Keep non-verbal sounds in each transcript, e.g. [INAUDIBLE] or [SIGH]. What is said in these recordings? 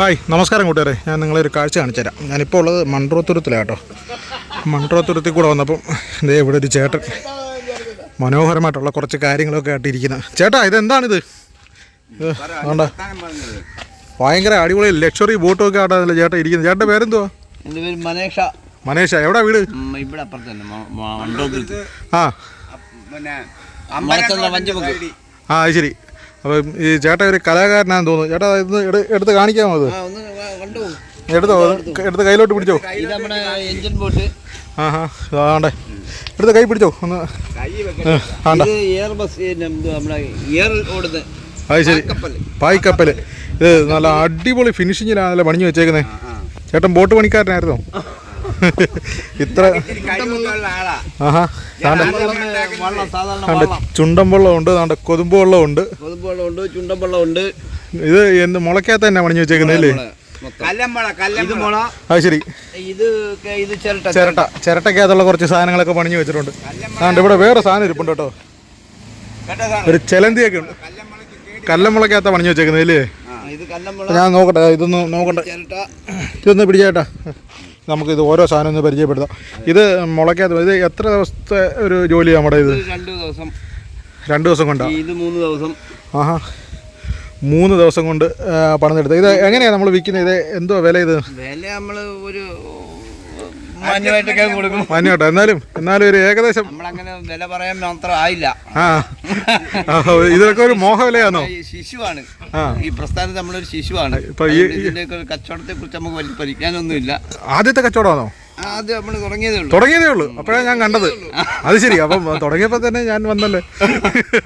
Hi നമസ്കാരം കൂട്ടുകാരെ. ഞാൻ നിങ്ങളെ ഒരു കാഴ്ച കാണിച്ചു തരാം. ഞാനിപ്പോൾ ഉള്ളത് മൺട്രോത്തുരത്തിലാണ് കേട്ടോ മൺട്രോത്തുരത്തിൽ കൂടെ വന്നപ്പം ഇതേ ഇവിടെ ഒരു ചേട്ടൻ മനോഹരമായിട്ടുള്ള കുറച്ച് കാര്യങ്ങളൊക്കെ ആയിട്ട് ഇരിക്കുന്നത് ചേട്ടാ ഇതെന്താണിത്? ഇത് വേണ്ട. ഭയങ്കര അടിപൊളി ലക്ഷറി ബോട്ടൊക്കെ ആയിട്ടല്ലേ ചേട്ടാ ഇരിക്കുന്നത്. ചേട്ടന്റെ പേരെന്തുവാ? എന്റെ പേര് മനേഷ. എവിടെ എവിടാ വീട്? ഇവിടെ ആ. ആ ശരി. അപ്പം ഈ ചേട്ടൻ ഒരു കലാകാരനാണെന്ന് തോന്നുന്നു. ചേട്ടാ ഇത് എടു- എടുത്ത് കാണിക്കാമോ അത്? എടുത്തോ എടുത്ത് കയ്യിലോട്ട് പിടിച്ചോ. Engine boat. ആ ഹാ ആണ്ടേ എടുത്ത് കൈ പിടിച്ചോ ഒന്ന്. ആണ്ട. അത് ശരി. കപ്പൽ പായ്ക്കപ്പൽ ഇത് നല്ല അടിപൊളി ഫിനിഷിങ്ങിലാണല്ലോ പണിഞ്ഞു വെച്ചേക്കുന്നത് ചേട്ടൻ ബോട്ട് പണിക്കാരനായിരുന്നോ? [LAUGHS] [LAUGHS] ഇത്ര ആഹാ. ചുണ്ടൻ വെള്ളം ഉണ്ട് താണ്ട കൊതുമ്പ് വെള്ളം ഉണ്ട് കൊതുമ്പ് ചുണ്ടൻ വെള്ളമുണ്ട്. ഇത് എന്ത് മുളക്കാത്ത തന്നെ പണിഞ്ഞു വെച്ചേക്കുന്നല്ലേ അല്ലേ? മൊത്തം. കല്ലമ്പള ഇത് മുള. അത് ശരി. ചിരട്ട ചിരട്ട. ചിരട്ടക്കകത്തുള്ള കുറച്ച് സാധനങ്ങളൊക്കെ പണിഞ്ഞു വെച്ചിട്ടുണ്ട്. താണ്ട് ഇവിടെ വേറെ സാധനം ഇരിപ്പുണ്ട് കേട്ടോ. ഒരു ചെലന്തിയൊക്കെ ഉണ്ട്. കല്ലം കേടി കല്ലമുളക്കകത്ത പണിഞ്ഞു വെച്ചേക്കുന്നത് അല്ലേ? ഇത് കല്ലമ്പള ഞാൻ നോക്കട്ടെ ഇതൊന്ന് നോക്കട്ടെ. ഇതൊന്ന് പിടിച്ചേട്ടാ. നമുക്കിത് ഓരോ സാധനം ഒന്ന് പരിചയപ്പെടുത്താം. ഇത് മുളയ്ക്കാത്ത ഇത് എത്ര ദിവസത്തെ ഒരു ജോലി നമ്മുടെ ഇത്? ഇത് രണ്ട് ദിവസം. രണ്ട് ദിവസം കൊണ്ടാ? ഈ ഇത് മൂന്ന് ദിവസം. ആഹാ. മൂന്ന് ദിവസം കൊണ്ട് പണിതെടുത്തത്. ഇത് എങ്ങനെയാണ് നമ്മൾ വിൽക്കുന്നത്? ഇത് എന്തോ വില ഇത്? വില നമ്മൾ ഒരു മാന്യമായിട്ടൊക്കെ കൊടുക്കും. മാന്യോട്ടോ എന്നാലും എന്നാലും ഒരു ഏകദേശം നമ്മളങ്ങനെ വില പറയാൻ മാത്രം ആയില്ല. ആ. ഇതൊക്കെ ഒരു മോഹവിലയാണോ? ഈ ശിശുവാണ്. ഈ പ്രസ്ഥാനത്ത് നമ്മളൊരു ശിശുവാണ്. ഇപ്പൊ ഈ- കച്ചവടത്തെ കുറിച്ച് നമുക്ക് വലിയ പരിജ്ഞാനമൊന്നുമില്ല. ആദ്യത്തെ കച്ചവടമാണോ? ആദ്യം നമ്മൾ തുടങ്ങിയതേ ഉള്ളൂ. അപ്പോഴാണ് ഞാൻ കണ്ടത്. അത് ശരി. അപ്പം തുടങ്ങിയപ്പോ തന്നെ ഞാൻ വന്നല്ലേ?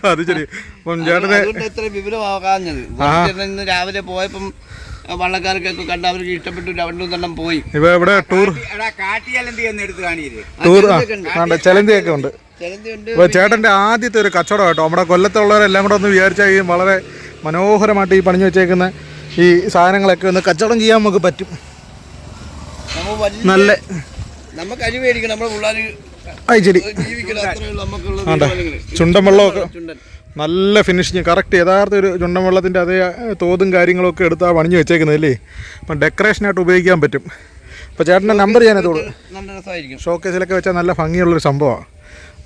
അത് ശരി. അപ്പം ചേട്ടനെ രാവിലെ പോയപ്പം വള്ളക്കാർക്കൊക്കെ കണ്ട അവർക്ക് ഇഷ്ടപ്പെട്ടു. രണ്ടും തന്നെ പോയി. ഇവ ഇവിടെ ടൂർ? ടൂർ ചെലന്തിയൊക്കെ ഉണ്ട്. ചേട്ടന്റെ ആദ്യത്തെ ഒരു കച്ചവടം കേട്ടോ. നമ്മുടെ കൊല്ലത്തുള്ളവരെല്ലാം കൂടെ ഒന്ന് വിചാരിച്ചാൽ ഈ വളരെ മനോഹരമായിട്ട് ഈ പണിഞ്ഞു വെച്ചേക്കുന്ന ഈ സാധനങ്ങളൊക്കെ ഒന്ന് കച്ചവടം ചെയ്യാൻ നമുക്ക് പറ്റും. നല്ല നമുക്ക് അരി മേടിക്കണം നമ്മുടെ പിള്ളേർ ചുണ്ടൻ വെള്ളമൊക്കെ. ചുണ്ടൻ. നല്ല ഫിനിഷിങ് കറക്റ്റ് യഥാർത്ഥ ഒരു ചുണ്ടൻ വെള്ളത്തിന്റെ അതേ തോതും കാര്യങ്ങളൊക്കെ എടുത്താൽ പണിഞ്ഞു വെച്ചേക്കുന്നത് അല്ലേ? അപ്പം ഡെക്കറേഷനായിട്ട് ഉപയോഗിക്കാൻ പറ്റും. അപ്പോൾ ചേട്ടന്റെ നമ്പർ ഞാനത് കൊടുക്കും നല്ല രസമായിരിക്കും. ഷോക്കേസിലൊക്കെ വെച്ചാൽ നല്ല ഭംഗിയുള്ളൊരു സംഭവമാണ്.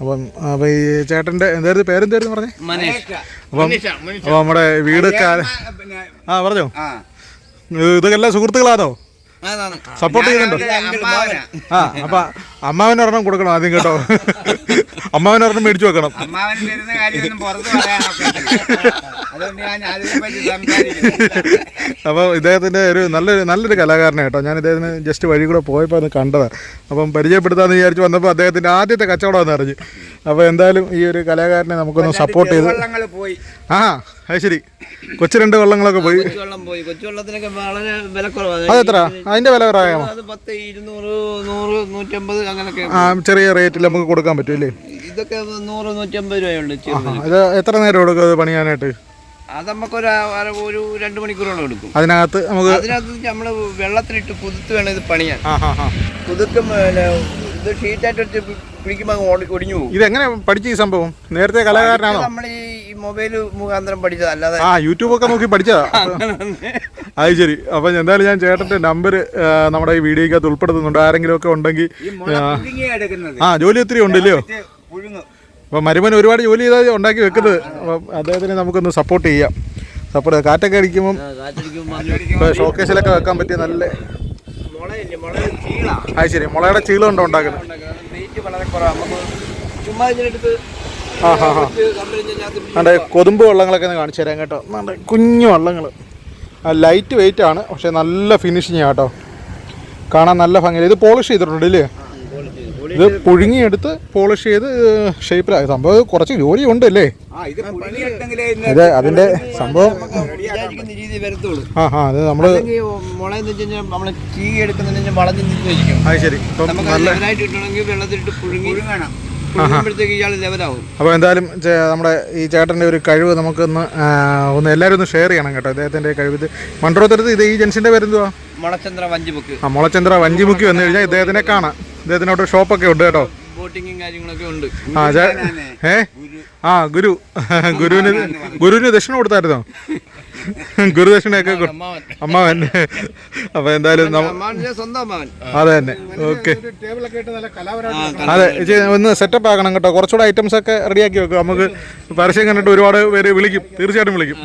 അപ്പം അപ്പോൾ ഈ ചേട്ടന്റെ എന്തായിരുന്നു പേരെന്തായിരുന്നു പറഞ്ഞേ? അപ്പം അപ്പം അപ്പോൾ നമ്മുടെ വീട് കാല ആ, പറഞ്ഞോ. ഇതൊക്കെ എല്ലാ സുഹൃത്തുക്കളാണോ? സപ്പോർട്ട് ചെയ്യുന്നുണ്ടോ? ആ അപ്പം അമ്മാവനൊരെണ്ണം കൊടുക്കണം ആദ്യം കേട്ടോ. [LAUGHS] അമ്മാവനൊരെണ്ണം മേടിച്ചു വെക്കണം. അമ്മാവൻ കാര്യമൊന്നും പുറത്ത് പറയാനൊക്കെ അപ്പോൾ ഇദ്ദേഹത്തിന്റെ ഒരു നല്ലൊരു നല്ലൊരു കലാകാരനാണ് കേട്ടോ. ഞാൻ ഇദ്ദേഹത്തിന് ജസ്റ്റ് വഴി കൂടെ പോയപ്പോൾ അത് കണ്ടതാണ് അപ്പം പരിചയപ്പെടുത്താമെന്ന് വിചാരിച്ച് വന്നപ്പോൾ അദ്ദേഹത്തിന്റെ ആദ്യത്തെ കച്ചവടമെന്ന് അറിഞ്ഞു. അപ്പോൾ എന്തായാലും ഈ ഒരു കലാകാരനെ നമുക്കൊന്ന് സപ്പോർട്ട് ചെയ്ത് ആ അത് ശരി. കൊച്ചു രണ്ട് വെള്ളങ്ങളൊക്കെ പോയി. അത് പോയി. കൊച്ചുവെള്ളത്തിനൊക്കെ വളരെ വിലക്കുറവാണ്. അതെത്ര അതിന്റെ വില പറയാമോ? അത് പത്ത് ഇരുന്നൂറ് നൂറ് നൂറ്റമ്പത് അങ്ങനെയൊക്കെ ആ ചെറിയ റേറ്റിൽ നമുക്ക് കൊടുക്കാൻ പറ്റും അല്ലേ? ഇതൊക്കെ നൂറ് നൂറ്റമ്പത് രൂപയുണ്ട് ചെറുത് ഇത് എത്ര നേരം എടുക്കും അത് പണിയാനായിട്ട്? അത് നമുക്കൊരു അര- ഒരു രണ്ട് മണിക്കൂറോളം എടുക്കും. അതിനകത്ത് നമുക്ക് അതിനകത്ത് നമ്മൾ വെള്ളത്തിലിട്ട് കുതിർത്ത് വേണം ഇത് പണിയാൻ. കുതിർക്കും ഇത് ഷീറ്റായിട്ട് വെച്ച് പിടിക്കുമ്പോൾ ഒടിഞ്ഞു പോകും. ഇതെങ്ങനെ പഠിച്ചു ഈ സംഭവം? നേരത്തെ കലാകാരനാണോ? നമ്മൾ ഈ മൊബൈൽ മുഖാന്തരം പഠിച്ചത്. അല്ലാതെ ആ യൂട്യൂബൊക്കെ നോക്കി പഠിച്ചതാ. അത് ശരി. അപ്പം എന്തായാലും ഞാൻ ചേട്ടന്റെ നമ്പർ നമ്മുടെ ഈ വീഡിയോയ്ക്കകത്ത് ഉൾപ്പെടുത്തുന്നുണ്ട്. ആരെങ്കിലും ഒക്കെ ഉണ്ടെങ്കിൽ ആ ജോലി ഒത്തിരി ഉണ്ടല്ലയോ? പുഴുങ്ങും മരുമൻ ഒരുപാട് ജോലി ചെയ്താൽ ഉണ്ടാക്കി വെക്കുന്നത്. അദ്ദേഹത്തിന് നമുക്കൊന്ന് സപ്പോർട്ട് ചെയ്യാം. സപ്പോർട്ട് കാറ്റൊക്കെ അടിക്കുമ്പം ഇപ്പോൾ ഷോക്കേസിലൊക്കെ വെക്കാൻ പറ്റിയ നല്ല അത് ശരി. മുളയുടെ ചീളുണ്ടോ ഉണ്ടാക്കുന്നത്? ആ ഹാ ഹാ. കമ്പനി അതെ കൊതുമ്പ് വള്ളങ്ങളൊക്കെ ഒന്ന് കാണിച്ചു തരാം കേട്ടോ. നല്ല കുഞ്ഞു വള്ളങ്ങൾ ലൈറ്റ് വെയിറ്റ് ആണ്. പക്ഷേ നല്ല ഫിനിഷിങ് കേട്ടോ. കാണാൻ നല്ല ഭംഗി ഇത് പോളിഷ് ചെയ്തിട്ടുണ്ട് ഇല്ലേ? ഇത് പുഴുങ്ങിയെടുത്ത് പോളിഷ് ചെയ്ത് ഷേപ്പിലായി. സംഭവം കുറച്ച് ജോലി അല്ലേ ആ ഇത് പുഴുങ്ങിയിട്ടെങ്കിലേ ഇന്ന് സംഭവം ആ ആ അത് അത് ലെവലാവും അപ്പോൾ എന്തായാലും നമ്മുടെ ഈ ചേട്ടന്റെ ഒരു കഴിവ് നമുക്കൊന്ന് ഒന്ന് എല്ലാവരും ഒന്ന് ഷെയർ ചെയ്യണം കേട്ടോ. അദ്ദേഹത്തിന്റെ കഴിവ്. ഇത് മൺട്രോത്തരത്ത് ഇത് ഈ ജെൻസിന്റെ പേരെന്തുവാ? മുളച്ചന്ദ്ര വഞ്ചിമുക്ക് ആ മുളചന്ദ്ര വഞ്ചിമുക്കി വന്നു കഴിഞ്ഞാൽ ഇദ്ദേഹത്തിനെ കാണാം. ഇദ്ദേഹത്തിനോട് ഷോപ്പൊക്കെ ഉണ്ട് കേട്ടോ. ബോട്ടിങ്ങും കാര്യങ്ങളൊക്കെ ഉണ്ട്. ആ ഏ? ആ ഗുരു. ഗുരുവിന് ഗുരുവിന് ദക്ഷിണ കൊടുത്തായിരുന്നോ? ഗുരുദക്ഷിണയൊക്കെ അമ്മാവൻ. അപ്പൊ എന്തായാലും അതെ തന്നെ. ഓക്കെ. അതെ ചേച്ചി ഒന്ന് സെറ്റപ്പ് ആക്കണം കേട്ടോ. കുറച്ചുകൂടെ ഐറ്റംസ് ഒക്കെ റെഡിയാക്കി വെക്കുക നമുക്ക് പരസ്യം കണ്ടിട്ട് ഒരുപാട് പേര് വിളിക്കും. തീർച്ചയായിട്ടും വിളിക്കും.